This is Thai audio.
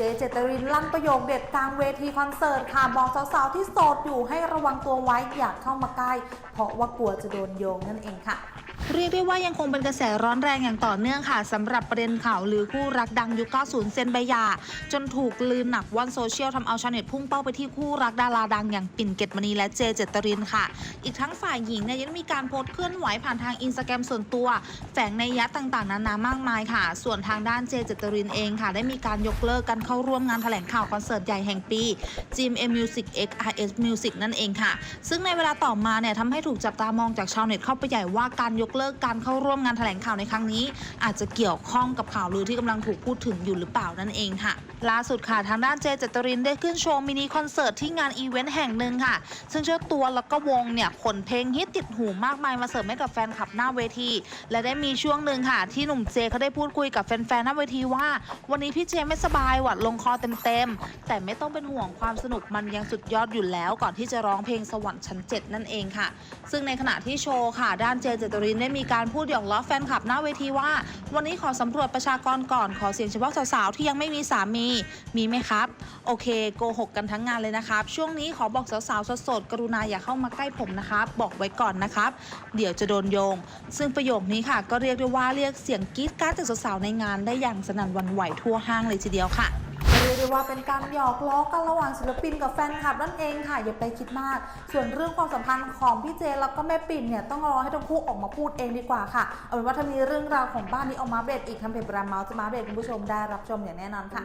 เจเจตรินลั่นประโยคเด็ดกลางเวทีคอนเสิร์ตค่ะบอกสาวๆที่โสดอยู่ให้ระวังตัวไว้อย่าเข้ามาใกล้ เพราะว่ากลัวจะโดนโยงนั่นเองค่ะ เรียกได้ว่ายังคงเป็นกระแสร้อนแรงอย่างต่อเนื่องค่ะสำหรับประเด็นข่าวหรือคู่รักดังยุค 90 เซนใบหยาจนถูกลือหนักว่อนโซเชียลทำเอาชาวเน็ตพุ่งเป้าไปที่คู่รักดาราดังอย่างปิ่นเกตมณีและเจเจตรินค่ะ อีกทั้งฝ่ายหญิงเนี่ยยังมีการโพสต์เคลื่อนไหวผ่านทางอินสตาแกรมส่วนตัว แฝงในยยะต่างๆนานามากมายค่ะ ส่วนทางด้านเจเจตรินเองค่ะ ได้มีการยกเลิกการเข้าร่วมงานแถลงข่าวคอนเสิร์ตใหญ่แห่งปี GMM Music X RS Music นั่นเองค่ะ ซึ่งในเวลาต่อมาเนี่ยทำให้ถูกจับตามองจากชาวเน็ตเข้าไปใหญ่ว่าการยกเลิกการเข้าร่วมงานแถลงข่าวในครั้งนี้ อาจจะเกี่ยวข้องกับข่าวลือที่กำลังถูกพูดถึงอยู่หรือเปล่านั่นเองค่ะ ล่าสุดค่ะทางด้านเจเจตรินได้ขึ้นโชว์มินิคอนเสิร์ตที่งานอีเวนต์แห่งหนึ่งค่ะ ซึ่งเจ้าตัวแล้วก็วงเนี่ยขนเพลงฮิตติดหูมากมายมาเสิร์ฟให้กับแฟนคลับหน้าเวที และได้มีช่วงหนึ่งค่ะ ที่หนุ่มเจเขาได้พูดคุยกับแฟนๆหน้าเวทีว่า วันนี้พี่เจไม่สบายหวัดลงคอเต็มๆแต่ไม่ต้องเป็นห่วงความสนุกมันยังสุดยอดอยู่แล้วก่อนที่จะร้องเพลงสวรรค์ชั้นเจ็ดนั่นเองค่ะ ซึ่งในขณะที่โชว์ค่ะ ด้านเจเจตรินได้มีการพูดหยอกล้อแฟนคลับหน้าเวทีว่า วันนี้ขอสำรวจประชากรก่อนขอเสียงเฉพาะสาวๆที่ยังไม่มีสามี มีไหมครับ โอเคโกหกกันทั้งงานเลยนะครับ ช่วงนี้ขอบอกสาวๆสดๆกรุณาอย่าเข้ามาใกล้ผมนะครับ บอกไว้ก่อนนะครับ เดี๋ยวจะโดนโยง ซึ่งประโยคนี้ค่ะ ก็เรียกได้ว่าเรียกเสียงกรี๊ดกราร์ดจากสาวๆในงานได้อย่างสนั่นวันไหวทั่วห้างเลยทีเดียวค่ะ ได้ว่าเป็นการหยอกล้อกันระหว่างศิลปินกับแฟนคลับนั่นเองค่ะอย่าไปคิดมาก ส่วนเรื่องความสัมพันธ์ของพี่เจแล้วก็แม่ปิ่นเนี่ยต้องรอให้ทั้งคู่ออกมาพูดเองดีกว่าค่ะเอาเป็นว่าถ้ามีเรื่องราวของบ้านนี้ออกมาอัปเดอีกทำเพจบราเมาส์จะมาอัปเดคุณผู้ชมได้รับชมอย่างแน่นอนค่ะ